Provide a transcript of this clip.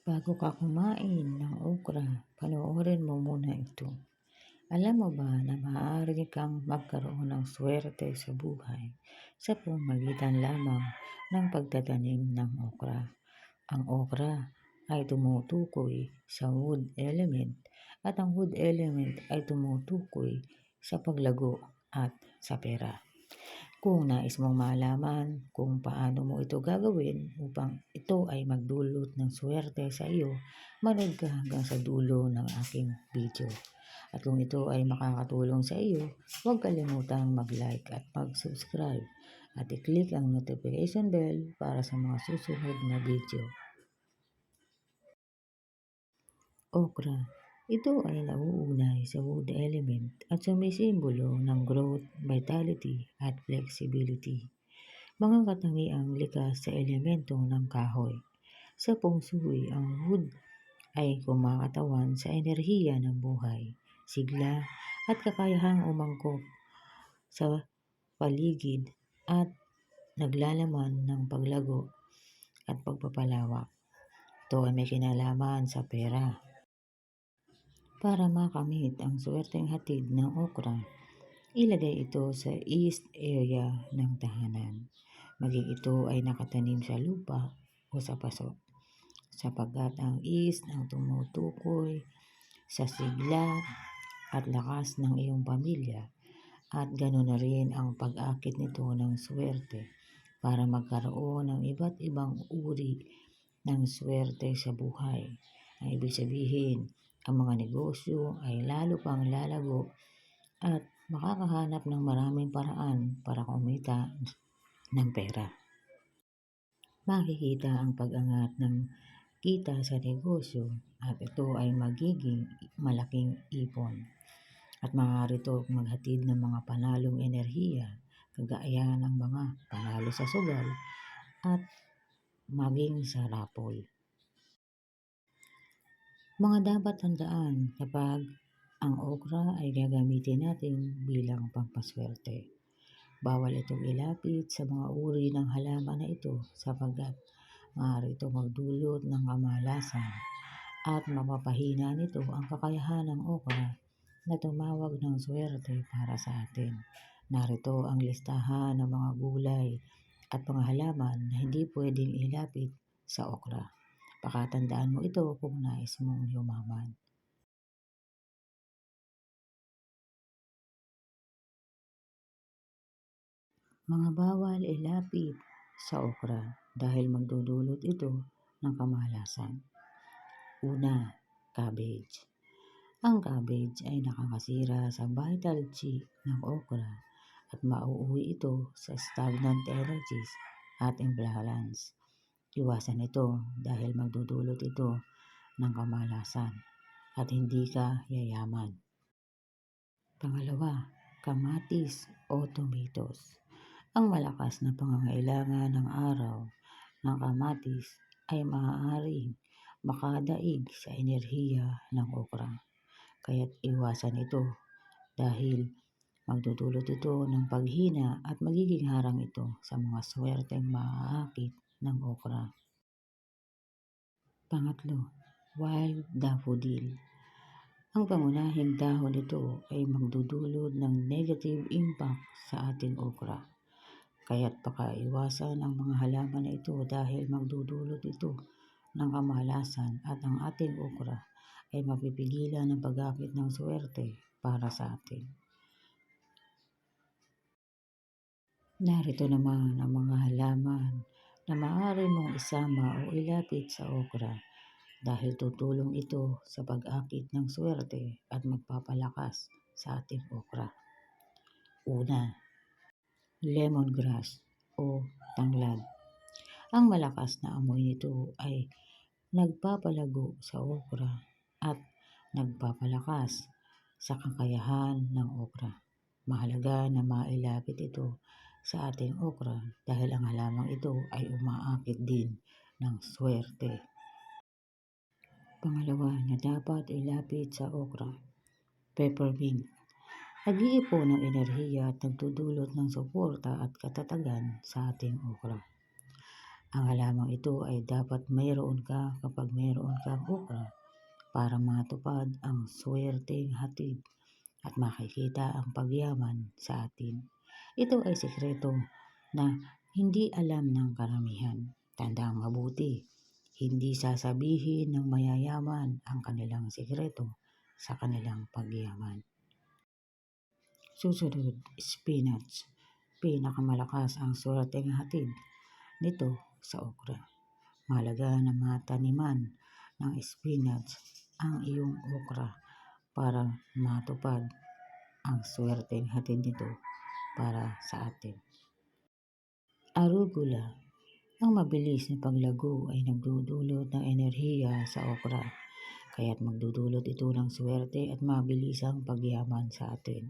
Bago ka kumain ng okra, panoorin mo muna ito. Alam mo ba na maaari kang magkaroon ng swerte sa buhay sa pamamagitan lamang ng pagtatanim ng okra? Ang okra ay tumutukoy sa wood element at ang wood element ay tumutukoy sa paglago at sa pera. Kung nais mong malaman kung paano mo ito gagawin upang ito ay magdulot ng swerte sa iyo, manood ka hanggang sa dulo ng aking video. At kung ito ay makakatulong sa iyo, huwag kalimutang mag-like at mag-subscribe at i-click ang notification bell para sa mga susunod na video. Okra ito ay nauugnay sa wood element at sumisimbolo ng growth, vitality at flexibility. Mga katangiang likas sa elemento ng kahoy. Sa pungsuy, ang wood ay kumakatawan sa enerhiya ng buhay, sigla at kakayahang umangkop sa paligid at naglalaman ng paglago at pagpapalawak. Ito ay may kinalaman sa pera. Para makamit ang swerteng hatid ng okra, ilagay ito sa east area ng tahanan. Maging ito ay nakatanim sa lupa o sa paso. Sapagkat ang east ang tumutukoy sa sigla at lakas ng iyong pamilya at ganoon na rin ang pag-akit nito ng swerte para magkaroon ng iba't ibang uri ng swerte sa buhay. Ang ibig sabihin, ang mga negosyo ay lalo pang lalago at makakahanap ng maraming paraan para kumita ng pera. Makikita ang pag-angat ng kita sa negosyo at ito ay magiging malaking ipon. At maaari ito maghatid ng mga panalong enerhiya kagaya ng mga panalo sa sugal at maging sa rapol. Mga dapat tandaan kapag ang okra ay gagamitin natin bilang pampaswerte. Bawal itong ilapit sa mga uri ng halaman na ito sapagkat maaari ito magdulot ng kamalasan at mapapahina nito ang kakayahan ng okra na tumawag ng swerte para sa atin. Narito ang listahan ng mga gulay at mga halaman na hindi pwedeng ilapit sa okra. Pakatandaan mo ito kung nais mong yumaman. Mga bawal ilapit sa okra dahil magdudulot ito ng kamalasan. Una, cabbage. Ang cabbage ay nakakasira sa vital chi ng okra at mauuwi ito sa stagnant energies at imbalance. Iwasan ito dahil magdudulot ito ng kamalasan at hindi ka yayaman. Pangalawa, kamatis o tomatoes. Ang malakas na pangangailangan ng araw ng kamatis ay maaaring makadaig sa enerhiya ng okra. Kaya't iwasan ito dahil magdudulot ito ng paghina at magiging harang ito sa mga swerteng maaakit ng okra. Pangatlo, wild daffodil. Ang pangunahing dahon nito ay magdudulot ng negative impact sa ating okra. Kaya't pakaiwasan ang mga halaman na ito dahil magdudulot ito ng kamalasan at ang ating okra ay mapipigilan ng pag-akit ng swerte para sa atin. Narito naman ang mga halaman na maaari mong isama o ilapit sa okra dahil tutulong ito sa pag-akit ng swerte at magpapalakas sa ating okra. Una, lemongrass o tanglad. Ang malakas na amoy nito ay nagpapalago sa okra at nagpapalakas sa kakayahan ng okra. Mahalaga na mailapit ito sa ating okra dahil ang halamang ito ay umaakit din ng swerte. Pangalawa na dapat ilapit sa okra, peppermint. Nag-iipon ng enerhiya at nagdudulot ng suporta at katatagan sa ating okra. Ang halamang ito ay dapat mayroon ka kapag mayroon kang okra para matupad ang swerteng hatid at makikita ang pagyaman sa atin. Ito ay sikreto na hindi alam ng karamihan. Tandang mabuti, hindi sasabihin ng mayayaman ang kanilang sikreto sa kanilang pagyaman. Susunod, spinach. Pinakamalakas ang swerteng hatid nito sa okra. Malaga na mataniman ng spinach ang iyong okra para matupad ang swerteng hatid nito para sa atin. Arugula. Ang mabilis na paglago ay nagdudulot ng enerhiya sa okra, kaya't magdudulot ito ng swerte at mabilisang pagyaman sa atin.